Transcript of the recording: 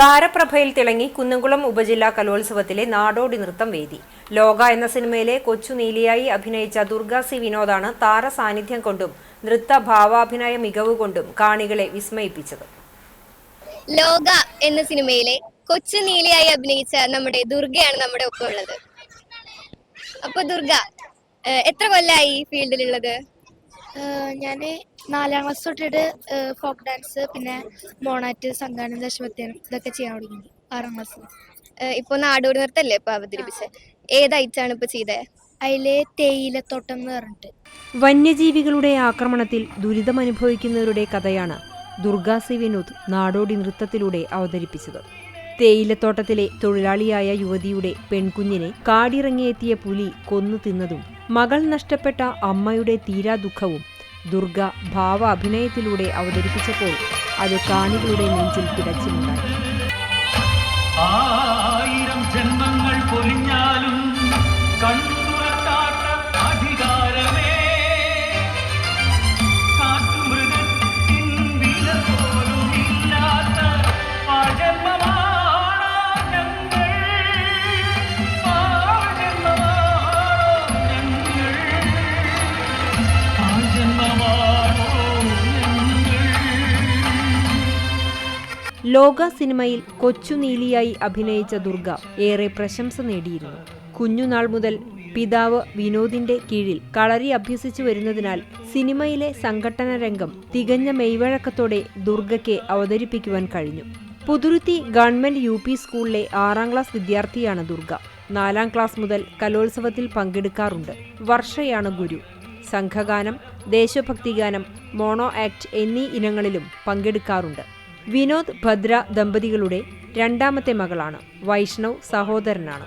താരപ്രഭയിൽ തിളങ്ങി കുന്നംകുളം ഉപജില്ലാ കലോത്സവത്തിലെ നാടോടി നൃത്തം വേദി. ലോക എന്ന സിനിമയിലെ കൊച്ചു നീലിയായി അഭിനയിച്ച ദുർഗ സി വിനോദാണ് താര സാന്നിധ്യം കൊണ്ടും നൃത്ത ഭാവാഭിനയ മികവ് കൊണ്ടും കാണികളെ വിസ്മയിപ്പിച്ചത്. ലോക എന്ന സിനിമയിലെ കൊച്ചു നീലിയായി അഭിനയിച്ച നമ്മുടെ ദുർഗയാണ് നമ്മുടെ ഒപ്പം ഉള്ളത് അപ്പൊ ദുർഗ എത്ര കൊല്ലായി ഫീൽഡിലുള്ളത്? ഞാൻ നാലാം ക്ലാസ് തൊട്ടിട്ട് ഫോക്ക് ഡാൻസ് പിന്നെ മോണാറ്റ് സംഘാനം ദശമത്യം ഇതൊക്കെ ചെയ്യാൻ തുടങ്ങി ആറാം ക്ലാസ്. ഇപ്പോൾ ഇപ്പൊ നാടോടി നൃത്തല്ലേ ഇപ്പൊ അവതരിപ്പിച്ചത് ഏതായിട്ടാണ് ഇപ്പൊ ചെയ്തത് അതിലെ തേയിലത്തോട്ടം എന്ന് പറഞ്ഞിട്ട്. വന്യജീവികളുടെ ആക്രമണത്തിൽ ദുരിതമനുഭവിക്കുന്നവരുടെ കഥയാണ് ദുർഗാ സി വിനോദ് നാടോടി നൃത്തത്തിലൂടെ അവതരിപ്പിച്ചത്. തേയിലത്തോട്ടത്തിലെ തൊഴിലാളിയായ യുവതിയുടെ പെൺകുഞ്ഞിനെ കാടിറങ്ങിയെത്തിയ പുലി കൊന്നു തിന്നതും മകൾ നഷ്ടപ്പെട്ട അമ്മയുടെ തീരാ ദുഃഖവും ദുർഗ ഭാവ അഭിനയത്തിലൂടെ അവതരിപ്പിച്ചപ്പോൾ അത് കാണികളുടെ നെഞ്ചിൽ പിടച്ചിലുണ്ടായി ലോക സിനിമയിൽ കൊച്ചു നീലിയായി അഭിനയിച്ച ദുർഗ ഏറെ പ്രശംസ നേടിയിരുന്നു. കുഞ്ഞുനാൾ മുതൽ പിതാവ് വിനോദിന്റെ കീഴിൽ കളരി അഭ്യസിച്ചു വരുന്നതിനാൽ സിനിമയിലെ സംഘടന രംഗം തികഞ്ഞ മെയ്വഴക്കത്തോടെ ദുർഗയ്ക്ക് അവതരിപ്പിക്കുവാൻ കഴിഞ്ഞു. പുതുരുത്തി ഗവൺമെന്റ് യു പി സ്കൂളിലെ ആറാം ക്ലാസ് വിദ്യാർത്ഥിയാണ് ദുർഗ. നാലാം ക്ലാസ് മുതൽ കലോത്സവത്തിൽ പങ്കെടുക്കാറുണ്ട്. വർഷയാണ് ഗുരു. സംഘഗാനം ദേശഭക്തിഗാനം മോണോ ആക്ട് എന്നീ ഇനങ്ങളിലും പങ്കെടുക്കാറുണ്ട്. വിനോദ് ഭദ്ര ദമ്പതികളുടെ രണ്ടാമത്തെ മകളാണ്. വൈഷ്ണവ് സഹോദരനാണ്.